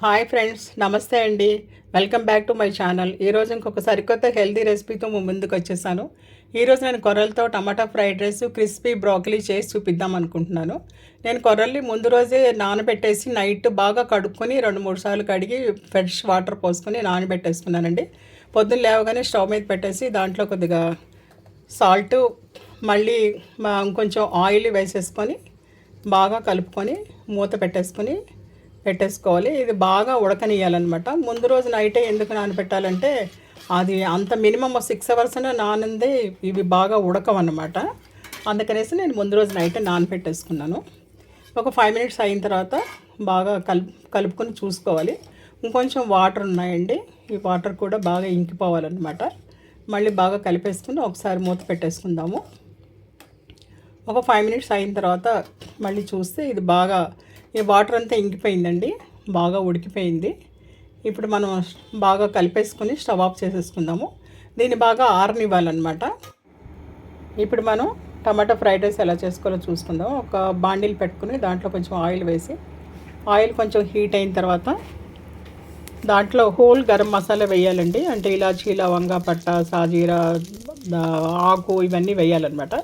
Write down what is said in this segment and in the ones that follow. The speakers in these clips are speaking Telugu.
హాయ్ ఫ్రెండ్స్ నమస్తే అండి. Welcome back to my channel. ఈరోజు ఇంకొక సరికొత్త హెల్తీ రెసిపీతో ముందుకు వచ్చేసాను. ఈరోజు నేను కొర్రలతో టమాటా ఫ్రైడ్ రైస్ క్రిస్పీ బ్రోకలీ చేసి చూపిద్దాం అనుకుంటున్నాను. నేను కొర్రల్ని ముందు రోజే నానబెట్టేసి నైట్ బాగా కడుక్కొని రెండు మూడు సార్లు కడిగి ఫ్రెష్ వాటర్ పోసుకొని నానబెట్టేసుకున్నానండి పొద్దున్న లేవగానే స్టవ్ మీద పెట్టేసి దాంట్లో కొద్దిగా సాల్ట్ మళ్ళీ మా- కొంచెం ఆయిల్ వేసేసుకొని బాగా కలుపుకొని మూత పెట్టేసుకొని పెట్టేసుకోవాలి. ఇది బాగా ఉడకనియాలన్నమాట ముందు రోజు నైటే ఎందుకు నానబెట్టాలంటే అది అంత మినిమం సిక్స్ అవర్స్ నానందే ఇవి బాగా ఉడకవన్నమాట. అందుకనేసి నేను ముందు రోజు నైటే నానబెట్టేసుకున్నాను. ఒక ఫైవ్ మినిట్స్ అయిన తర్వాత బాగా కలుపు కలుపుకొని చూసుకోవాలి. ఇంకొంచెం వాటర్ ఉన్నాయండి. ఈ వాటర్ కూడా బాగా ఇంకిపోవాలన్నమాట. మళ్ళీ బాగా కలిపేసుకుని ఒకసారి మూత పెట్టేసుకుందాము. ఒక ఫైవ్ మినిట్స్ అయిన తర్వాత మళ్ళీ చూస్తే ఇది బాగా ఈ వాటర్ అంతా ఇంకిపోయిందండి. బాగా ఉడికిపోయింది. ఇప్పుడు మనం బాగా కలిపేసుకుని స్టవ్ ఆఫ్ చేసేసుకుందాము. దీన్ని బాగా ఆరనివ్వాలన్నమాట. ఇప్పుడు మనం టమాటా ఫ్రైడ్ రైస్ ఎలా చేసుకోవాలో చూసుకుందాం. ఒక బాండిల్ పెట్టుకుని దాంట్లో కొంచెం ఆయిల్ వేసి ఆయిల్ కొంచెం హీట్ అయిన తర్వాత దాంట్లో హోల్ గరం మసాలా వేయాలండి. అంటే ఇలాచీ లవంగా పట్ట సాజీరా ఆకు ఇవన్నీ వేయాలన్నమాట.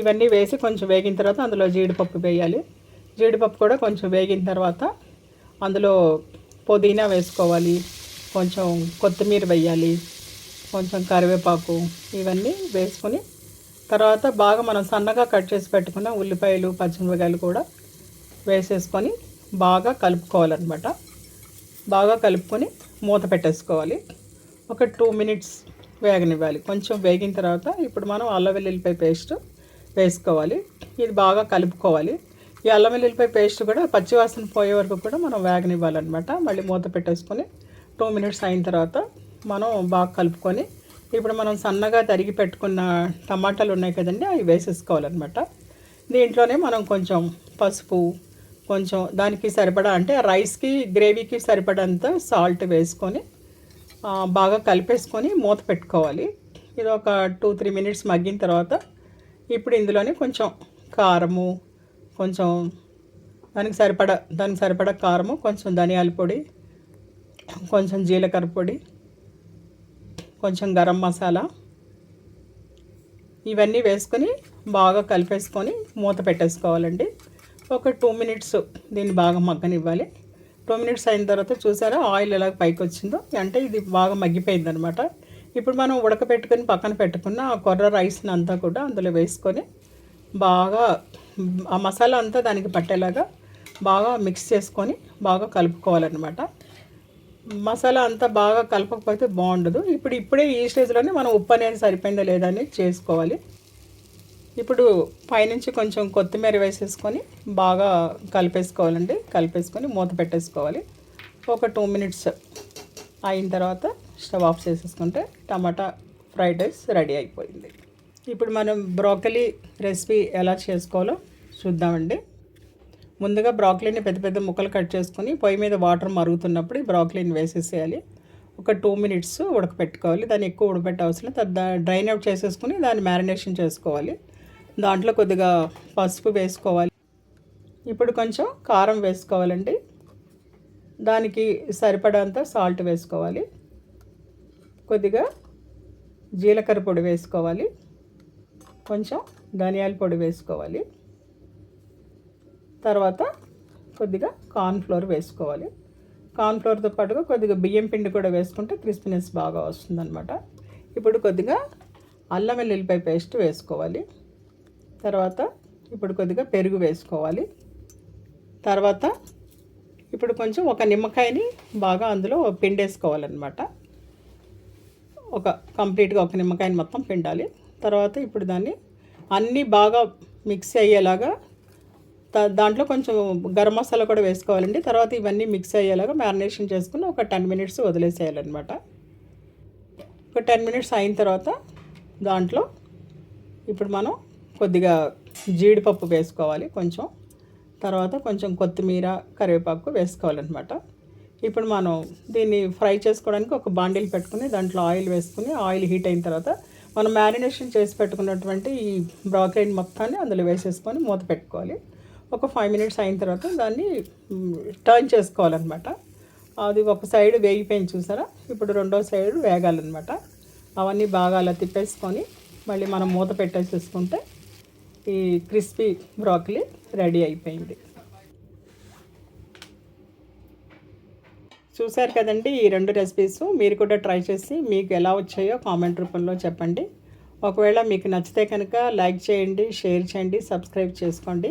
ఇవన్నీ వేసి కొంచెం వేగిన తర్వాత అందులో జీడిపప్పు వేయాలి. జీడిపప్పు కూడా కొంచెం వేగిన తర్వాత అందులో పుదీనా వేసుకోవాలి కొంచెం కొత్తిమీర వేయాలి కొంచెం కరివేపాకు ఇవన్నీ వేసుకొని తర్వాత బాగా మనం సన్నగా కట్ చేసి పెట్టుకున్న ఉల్లిపాయలు పచ్చిమిరపకాయలు కూడా వేసేసుకొని బాగా కలుపుకోవాలన్నమాట. బాగా కలుపుకొని మూత పెట్టేసుకోవాలి. ఒక టూ మినిట్స్ వేగనివ్వాలి. కొంచెం వేగిన తర్వాత ఇప్పుడు మనం అల్లం వెల్లుల్లిపాయ పేస్ట్ వేసుకోవాలి. ఇది బాగా కలుపుకోవాలి. ఈ అల్లం వెల్లుల్లిపాయ పేస్ట్ కూడా పచ్చివాసన పోయే వరకు కూడా మనం వేగనివ్వాలన్నమాట. మళ్ళీ మూత పెట్టేసుకొని టూ మినిట్స్ అయిన తర్వాత మనం బాగా కలుపుకొని ఇప్పుడు మనం సన్నగా తరిగి పెట్టుకున్న టమాటాలు ఉన్నాయి కదండి అవి వేసేసుకోవాలన్నమాట. దీంట్లోనే మనం కొంచెం పసుపు కొంచెం దానికి సరిపడా అంటే రైస్కి గ్రేవీకి సరిపడంత సాల్ట్ వేసుకొని బాగా కలిపేసుకొని మూత పెట్టుకోవాలి. ఇది ఒక టూ త్రీ మినిట్స్ మగ్గిన తర్వాత ఇప్పుడు ఇందులోనే కొంచెం కారము కొంచెం దానికి సరిపడా దానికి సరిపడ కారము కొంచెం ధనియాల పొడి కొంచెం జీలకర్ర పొడి కొంచెం గరం మసాలా ఇవన్నీ వేసుకొని బాగా కలిపేసుకొని మూత పెట్టేసుకోవాలండి. ఒక టూ మినిట్స్ దీన్ని బాగా మగ్గనివ్వాలి. టూ మినిట్స్ అయిన తర్వాత చూసారా ఆయిల్ ఎలా పైకి వచ్చిందో అంటే ఇది బాగా మగ్గిపోయింది అనమాట ఇప్పుడు మనం ఉడకపెట్టుకొని పక్కన పెట్టుకున్న ఆ కొర్ర రైస్ని అంతా కూడా అందులో వేసుకొని బాగా ఆ మసాలా అంతా దానికి పట్టేలాగా బాగా మిక్స్ చేసుకొని బాగా కలుపుకోవాలన్నమాట. మసాలా అంతా బాగా కలపకపోతే బాగుండదు. ఇప్పుడు ఇప్పుడే ఈ స్టేజ్లోనే మనం ఉప్పు అనేది సరిపోయిందా లేదా అని చేసుకోవాలి. ఇప్పుడు పైనుంచి కొంచెం కొత్తిమీర వేసేసుకొని బాగా కలిపేసుకోవాలండి. కలిపేసుకొని మూత పెట్టేసుకోవాలి. ఒక టూ మినిట్స్ అయిన తర్వాత స్టవ్ ఆఫ్ చేసేసుకుంటే టమాటా ఫ్రైడ్ రైస్ రెడీ అయిపోయింది. ఇప్పుడు మనం బ్రోకలీ రెసిపీ ఎలా చేసుకోవాలో చూద్దామండి. ముందుగా బ్రాక్లీని పెద్ద పెద్ద ముక్కలు కట్ చేసుకుని పొయ్యి మీద వాటర్ మరుగుతున్నప్పుడు ఈ బ్రాక్లీని వేసేసేయాలి. ఒక టూ మినిట్స్ ఉడకపెట్టుకోవాలి. దాన్ని ఎక్కువ ఉడకపెట్టే అవసరం లేదు. డ్రైన్ అవుట్ చేసేసుకుని దాన్ని మ్యారినేషన్ చేసుకోవాలి. దాంట్లో కొద్దిగా పసుపు వేసుకోవాలి. ఇప్పుడు కొంచెం కారం వేసుకోవాలండి. దానికి సరిపడంత సాల్ట్ వేసుకోవాలి. కొద్దిగా జీలకర్ర పొడి వేసుకోవాలి. కొంచెం ధనియాల పొడి వేసుకోవాలి. తర్వాత కొద్దిగా కార్న్ఫ్లోర్ వేసుకోవాలి. కార్న్ఫ్లోర్తో పాటుగా కొద్దిగా బియ్యం పిండి కూడా వేసుకుంటే క్రిస్పీనెస్ బాగా వస్తుందన్నమాట. ఇప్పుడు కొద్దిగా అల్లం వెల్లుల్లిపాయ పేస్ట్ వేసుకోవాలి. తర్వాత ఇప్పుడు కొద్దిగా పెరుగు వేసుకోవాలి. తర్వాత ఇప్పుడు కొంచెం ఒక నిమ్మకాయని బాగా అందులో పిండేసుకోవాలన్నమాట. ఒక కంప్లీట్గా ఒక నిమ్మకాయని మొత్తం పిండాలి. తర్వాత ఇప్పుడు దాన్ని అన్నీ బాగా మిక్స్ అయ్యేలాగా దాంట్లో కొంచెం గరం మసాలా కూడా వేసుకోవాలండి. తర్వాత ఇవన్నీ మిక్స్ అయ్యేలాగా మ్యారినేషన్ చేసుకుని ఒక టెన్ మినిట్స్ వదిలేసేయాలన్నమాట. ఒక టెన్ మినిట్స్ అయిన తర్వాత దాంట్లో ఇప్పుడు మనం కొద్దిగా జీడిపప్పు వేసుకోవాలి కొంచెం. తర్వాత కొంచెం కొత్తిమీర కరివేపాకు వేసుకోవాలన్నమాట. ఇప్పుడు మనం దీన్ని ఫ్రై చేసుకోవడానికి ఒక బాండిల్ పెట్టుకుని దాంట్లో ఆయిల్ వేసుకుని ఆయిల్ హీట్ అయిన తర్వాత మనం మ్యారినేషన్ చేసి పెట్టుకున్నటువంటి ఈ బ్రాకెట్ మొత్తాన్ని అందులో వేసేసుకొని మూత పెట్టుకోవాలి. ఒక ఫైవ్ మినిట్స్ అయిన తర్వాత దాన్ని టర్న్ చేసుకోవాలన్నమాట. అది ఒక సైడ్ వేగిపోయింది చూసారా? ఇప్పుడు రెండో సైడ్ వేగాలన్నమాట. అవన్నీ బాగా అలా తిప్పేసుకొని మళ్ళీ మనం మూత పెట్టేసేసుకుంటే ఈ క్రిస్పీ బ్రాకలీ రెడీ అయిపోయింది. చూశారు కదండి ఈ రెండు రెసిపీస్ మీరు కూడా ట్రై చేసి మీకు ఎలా వచ్చాయో కామెంట్ రూపంలో చెప్పండి. ఒకవేళ మీకు నచ్చితే కనుక లైక్ చేయండి షేర్ చేయండి సబ్స్క్రైబ్ చేసుకోండి.